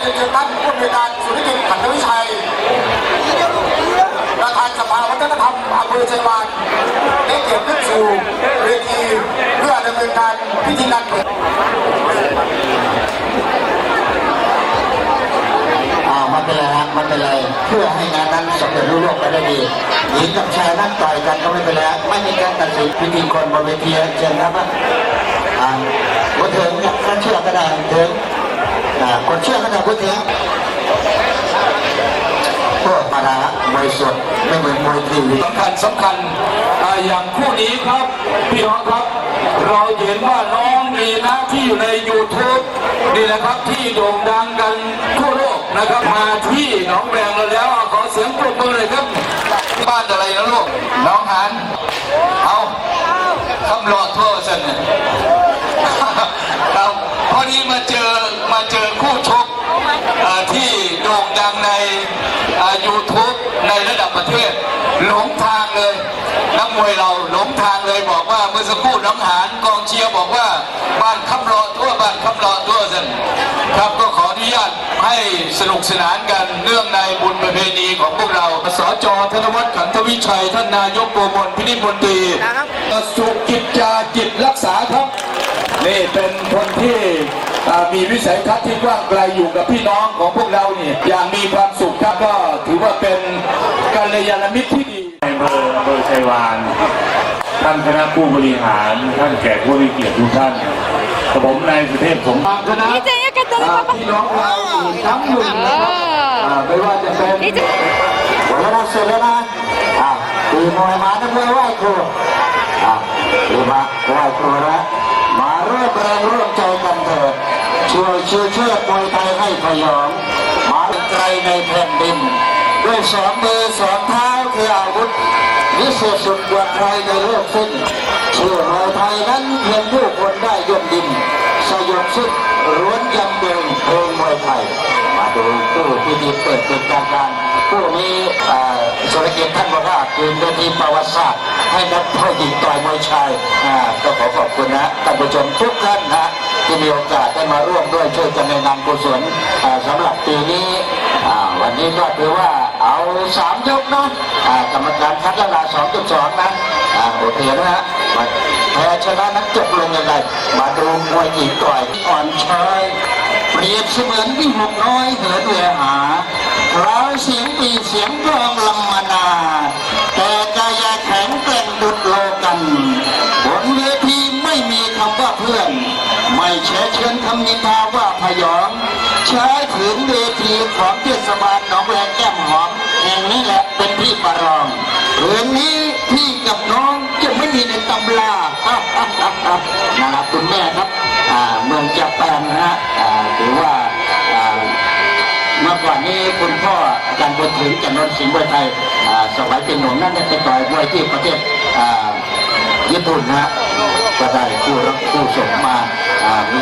เรียนเชิญท่านผู้อำนวยการสุริกิจขันธวิชัยประธานสภาวัฒนธรรมอำเภอชัยวานได้เกียรติขึ้นสู่เวทีเพื่อดำเนินการพิธีการเปิดอ่ามันเป็นไรฮะมันเป็นไรเพื่อให้งานนั้นสำเร็จรุ่งโรจน์ไปได้ดีหญิงกับชายนั่งต่อยกันก็ไม่เป็นไรไม่มีการตัดสินพิธีคนบนเวทีเชิญครับอ่าบุถึงเนี่ยถ้าเชื่อก็ได้ถึง อ่าคนเชื่อก็ได้บุถึงพวกมาละมวยสดไม่เหมือนมวยทีวีสำคัญสำคัญอย่างคู่นี้ครับพี่น้องครับ เราเห็นว่าน้องมีน้าที่อยู่ใน YouTube นี่นะครับที่โด่งดังกันทั่วโลกนะครับมาที่หนองแวงเราแล้วขอเสียงปรบมือเลยครับบ้านอะไรนะลูกน้องหันเอาคำรอดโทษสันเนี่ยครับพอดีมาเจอมาเจอคู่ชกเอ่อที่โด่งดังใน ยูทูบในระดับประเทศ หลงทางเลยนักมวยเราหลงทางเลยบอกว่าเมื่อสักครู่น้องหานกองเชียร์บอกว่าบ้านคำรอทั่วบ้านคำรอทั่วสันครับก็ขออนุญาตให้สนุกสนานกันเนื่องในบุญประเพณีของพวกเราสจธนวัฒน์ขันธวิชัยท่านนายกโกมลพินิจมนตรีสุกิจจาจิตรักษาครับนี่เป็นคนที่อ่า มีวิสัยทัศน์ที่กว้างไกลอยู่กับพี่น้องของพวกเราเนี่ยอย่างมีความสุขครับก็ถือว่าเป็นกัลยาณมิตรที่ดีในอำเภออำเภอชัยวานท่านคณะผู้บริหารท่านแขกผู้มีเกียรติทุกท่านกับผมนายสุเทพสมทางคณะ Dice ella que te lo อ่า papá. พี่น้องเราอีกทั้งหนึ่งนะครับอ่าไม่ว่าจะเป็น Dice. หมดแล้วนะเสร็จแล้วนะอ่าตีมวยมานักมวยไหว้ครูอ่าตีมาไหว้ครูแล้วมาร่วมแรงร่วมใจกันเถิด ช่วยช่วยช่วยมวยไทยให้พยองมาไกลในแผ่นดิน ด้วยสองมือสองเท้าคืออาวุธวิเศษสุดกว่าใครในโลกสิ้นเชื่อมวยไทยนั้นเพียงผู้คนได้ย่นดิน สยบสิ้นร้วนยำเดินเพลงมวยไทย มาดูผู้พิธีเปิดเป็นทางการผู้นี้อ่อสุรเกียรติท่านบอกว่าคือเวทีประวัติศาสตร์ให้นักผู้หญิงต่อยมวยชายอ่าก็ขอขอบคุณนะท่านผู้ชมทุกท่านนะ ที่มีโอกาสได้มาร่วมด้วยช่วยกันในงานกุศลสำหรับปีนี้วันนี้ก็ถือว่าเอาสามยกเนาะกรรมการคัดละลาสองจุดสองนะอ่าโอเคนะฮะมาแพ้ชนะนั้นจบลงยังไงมาดูมวยหญิงต่อยอ่อนช้อยเปรียบเสมือนวิ่หกน้อยเหินเวหาร้อยเสียงปีเสียงกลองลำมานา แต่กาย แช่เชิญคำนินทาว่าพยอง ใช้ถึงเวทีของเทศบาลหนองแวงแก้มหอมแห่งนี้แหละเป็นที่ประรองเรื่องนี้พี่กับน้องจะไม่มีในตำรานะครับคุณแม่ครับเมืองจับแปนนะฮะถือว่าเมื่อก่อนนี้คุณพ่ออาจารย์บุญถึงจันนท์สิงห์วยไทยอ่าสมัยเป็นหนุ่มนั่นได้ไปต่อยมวยที่ประเทศญี่ปุ่นนะฮะก็ได้คู่รับคู่ส่งมาอ่ามี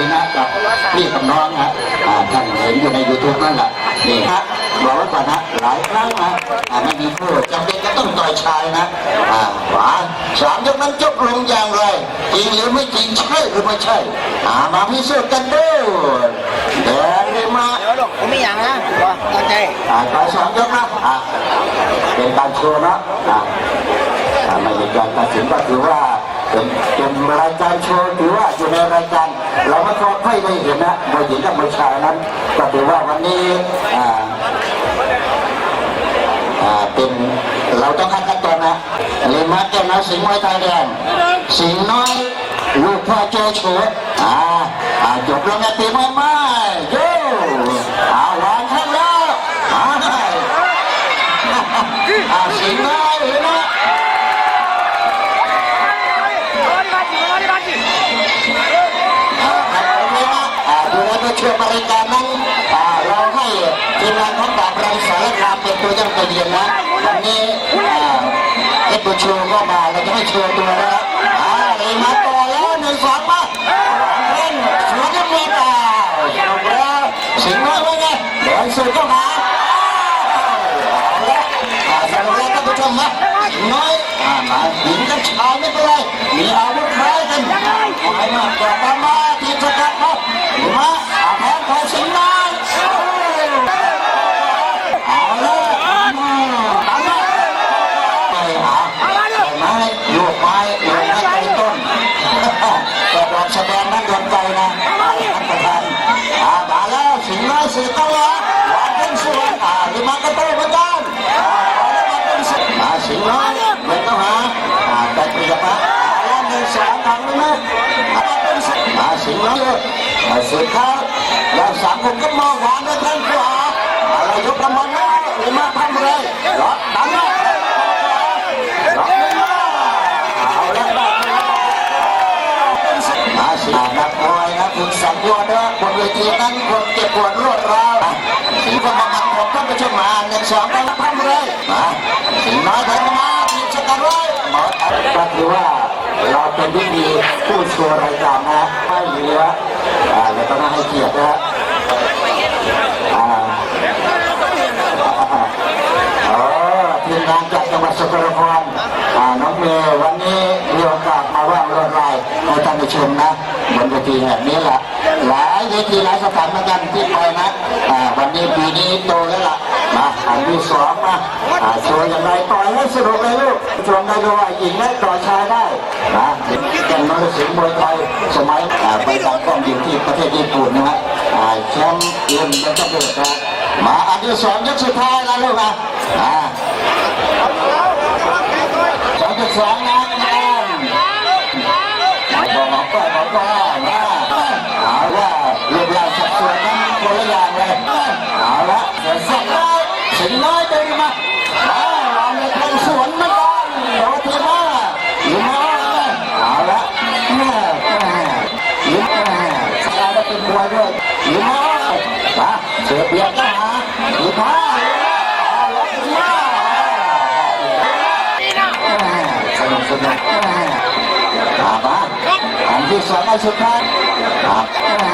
นนี้นะกับพี่กับน้องนะอ่าท่านเห็นอยู่ในยูทูบนั่นแหละนี่ฮะบอกไว้ก่อนนะหลายครั้งนะอ่าไม่มีคู่จำเป็นก็ต้องต่อยชายนะอ่าหวานสามยกนั้นจบลงอย่างไรจริงหรือไม่จริงใช่หรือไม่ใช่อ่ามาพิสูจน์กันดูแดงเลยมาผมไม่อย่างนะว่าตั้งใจอ่าต่อยสองยกนะอ่าเป็นการโชว์นะอ่าอ่าไม่มีการตัดสินก็ถือว่า เป็นเป็นรายการโชว์ถือว่าอยู่ในรายการเราไม่ค่อยได้เห็นนะมวยหญิงกับมวยชายนั้น ก็ถือว่าวันนี้อ่าอ่าเป็นเราต้องคัดขั้นตอนนะเรียนมาแก้วนะสิงห์มวยไทยแดงสิงห์น้อยลูกพ่อโจโฉอ่าอ่าจบลงในตีมวยไม้โย่อ่าวางข้างแล้วอ่าอ่าสิงห์น้อย วยบริการนั้นเราให้ทีมงานของดาบรังสารคามเป็นตัวอย่างตัวเรียนนะวันนี้เอ็ดบูชูก็มาเราจะให้โชว์ตัวนะครับอ่าเลยมาต่อแล้วหนึ่งสองมาเล่นสวนกันเลยอ่าสนุกแล้วสิงห์น้อยว่าไงเดินสู่เข้ามาเอาละสนุกแล้วท่านผู้ชมนะสิงห์น้อยมาหญิงกับชายไม่เป็นไรมีอาวุธคล้ายกันไปมากกว่า อยู่มาสุดท้ายแล้วสังคมก็มองหวานด้วยแข้งขวาอะไรยกกำมันนะหรือมาทำเลยรอดดันนะรอดนะเอาละมาสินักมวยนะคุณสังวรนะบนเวทีนั้นคนเจ็บปวดรวดร้าวสีกรรมารของท่านผู้ชมมาหนึ่งสองแล้วทำเลยมาสีน้อยไทยมาทีมชกันไว้หมดก็ถือว่า เราเป็นที่ดีผู้ชัวรายการนะไม่เหลือเราต้องให้เกียรตินะอ่าเอทีมงานจากจังหวัดสกลนคราน้องเมย์วันนี้มีโอกาสมาร่วมรถไฟให้ท่านผู้ชมนะบนเวทีแห่งนี้แหละแลายเวทีหลายสถานเหมือนกันที่ไปนะวันนี้ปีนี้โตแล้วล่ะมาอันที่สองมาโชว์อย่างไรต่อยให้สนุกเลยลูกชมได้ด้วยหญิงและต่อชายได้นะเป็นมรสิงห์มวยไทยสมัยไปตั้งกล้องยู่ที่ประเทศญี่ปุ่นนะฮะอ่าแชมป์เอ็มเป็นตำรวจนะมาอันที่สองยกสุดท้ายแล้วลูกนะอ่าสองจุดสองนะแม่บอกก็บอกก็มาเอาละรูปร่างสัดส่วนนั้น คนละอย่างเลยเอาละเดี๋ยวสักน้อยสิงน้อยเดินมาเอาเราเนี่ยเป็นสวนมาก่อนเดี๋ยวทีมาอยู่มาเอาละแม่แม่ยิ้มแม่เราได้เป็นมวยด้วยยิ้มมาเสียเปียบนะฮะอีกท่าสนุกสนุกมาบ้านอันที่สองอันสุดท้ายครับ